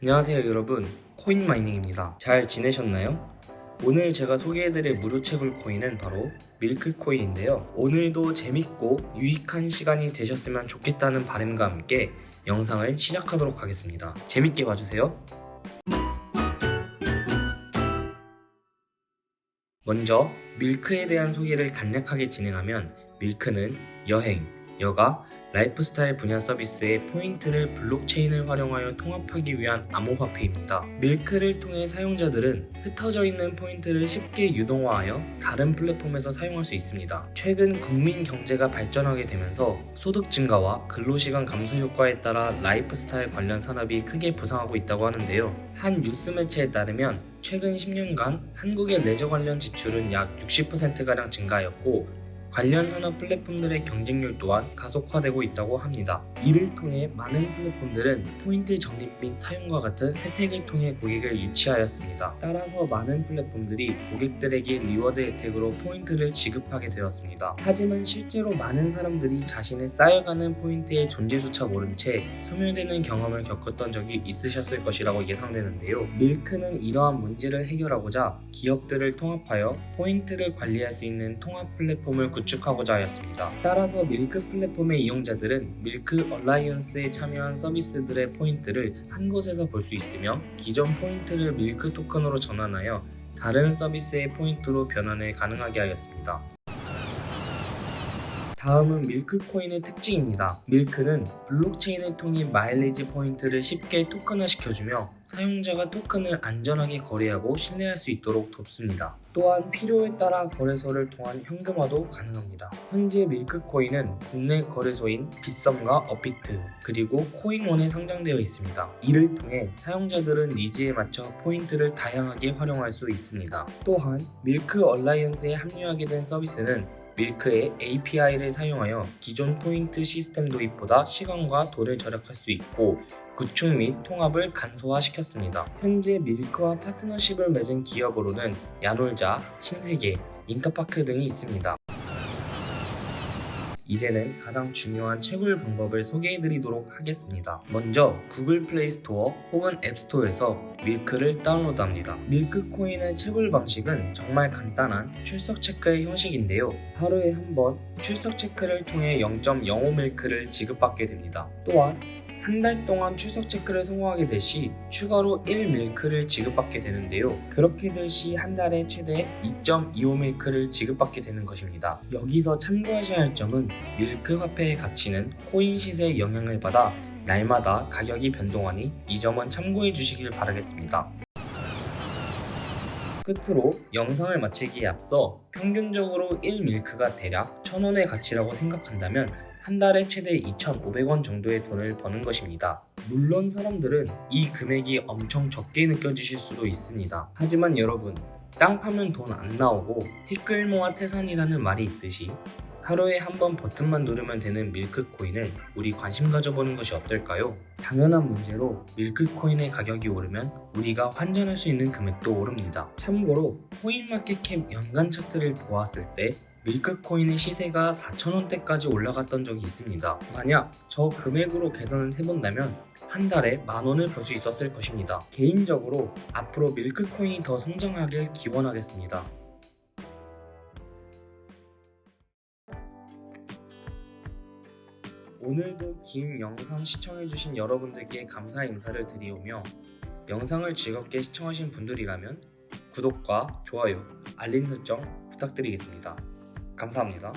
안녕하세요 여러분. 코인마이닝입니다. 잘 지내셨나요? 오늘 제가 소개해드릴 무료 채굴 코인은 바로 밀크코인인데요. 오늘도 재밌고 유익한 시간이 되셨으면 좋겠다는 바람과 함께 영상을 시작하도록 하겠습니다. 재밌게 봐주세요. 먼저 밀크에 대한 소개를 간략하게 진행하면 밀크는 여행, 여가, 라이프스타일 분야 서비스의 포인트를 블록체인을 활용하여 통합하기 위한 암호화폐입니다. 밀크를 통해 사용자들은 흩어져 있는 포인트를 쉽게 유동화하여 다른 플랫폼에서 사용할 수 있습니다. 최근 국민 경제가 발전하게 되면서 소득 증가와 근로시간 감소 효과에 따라 라이프스타일 관련 산업이 크게 부상하고 있다고 하는데요. 한 뉴스 매체에 따르면 최근 10년간 한국의 레저 관련 지출은 약 60%가량 증가하였고 관련 산업 플랫폼들의 경쟁률 또한 가속화되고 있다고 합니다. 이를 통해 많은 플랫폼들은 포인트 적립 및 사용과 같은 혜택을 통해 고객을 유치하였습니다. 따라서 많은 플랫폼들이 고객들에게 리워드 혜택으로 포인트를 지급하게 되었습니다. 하지만 실제로 많은 사람들이 자신의 쌓여가는 포인트의 존재조차 모른 채 소멸되는 경험을 겪었던 적이 있으셨을 것이라고 예상되는데요. 밀크는 이러한 문제를 해결하고자 기업들을 통합하여 포인트를 관리할 수 있는 통합 플랫폼을 구축하고자 하였습니다. 따라서 밀크 플랫폼의 이용자들은 밀크 얼라이언스에 참여한 서비스들의 포인트를 한 곳에서 볼 수 있으며 기존 포인트를 밀크 토큰으로 전환하여 다른 서비스의 포인트로 변환을 가능하게 하였습니다. 다음은 밀크코인의 특징입니다. 밀크는 블록체인을 통해 마일리지 포인트를 쉽게 토큰화시켜주며 사용자가 토큰을 안전하게 거래하고 신뢰할 수 있도록 돕습니다. 또한 필요에 따라 거래소를 통한 현금화도 가능합니다. 현재 밀크코인은 국내 거래소인 빗썸과 업비트 그리고 코인원에 상장되어 있습니다. 이를 통해 사용자들은 니즈에 맞춰 포인트를 다양하게 활용할 수 있습니다. 또한 밀크 얼라이언스에 합류하게 된 서비스는 밀크의 API를 사용하여 기존 포인트 시스템 도입보다 시간과 돈을 절약할 수 있고 구축 및 통합을 간소화시켰습니다. 현재 밀크와 파트너십을 맺은 기업으로는 야놀자, 신세계, 인터파크 등이 있습니다. 이제는 가장 중요한 채굴 방법을 소개해드리도록 하겠습니다. 먼저 구글 플레이 스토어 혹은 앱스토어에서 밀크를 다운로드합니다. 밀크 코인의 채굴 방식은 정말 간단한 출석 체크의 형식인데요. 하루에 한 번 출석 체크를 통해 0.05 밀크를 지급받게 됩니다. 또한 한 달 동안 출석 체크를 성공하게 될 시 추가로 1 밀크를 지급받게 되는데요. 그렇게 될 시 한 달에 최대 2.25 밀크를 지급받게 되는 것입니다. 여기서 참고하셔야 할 점은 밀크 화폐의 가치는 코인 시세에 영향을 받아 날마다 가격이 변동하니 이 점은 참고해 주시길 바라겠습니다. 끝으로 영상을 마치기에 앞서 평균적으로 1밀크가 대략 1000원의 가치라고 생각한다면 한 달에 최대 2,500원 정도의 돈을 버는 것입니다. 물론 사람들은 이 금액이 엄청 적게 느껴지실 수도 있습니다. 하지만 여러분, 땅 파면 돈 안 나오고 티끌 모아 태산이라는 말이 있듯이 하루에 한 번 버튼만 누르면 되는 밀크코인을 우리 관심 가져보는 것이 어떨까요? 당연한 문제로 밀크코인의 가격이 오르면 우리가 환전할 수 있는 금액도 오릅니다. 참고로 코인마켓캡 연간 차트를 보았을 때 밀크코인의 시세가 4,000원대까지 올라갔던 적이 있습니다. 만약 저 금액으로 계산을 해본다면 한 달에 만 원을 벌 수 있었을 것입니다. 개인적으로 앞으로 밀크코인이 더 성장하길 기원하겠습니다. 오늘도 긴 영상 시청해주신 여러분들께 감사의 인사를 드리오며 영상을 즐겁게 시청하신 분들이라면 구독과 좋아요, 알림 설정 부탁드리겠습니다. 감사합니다.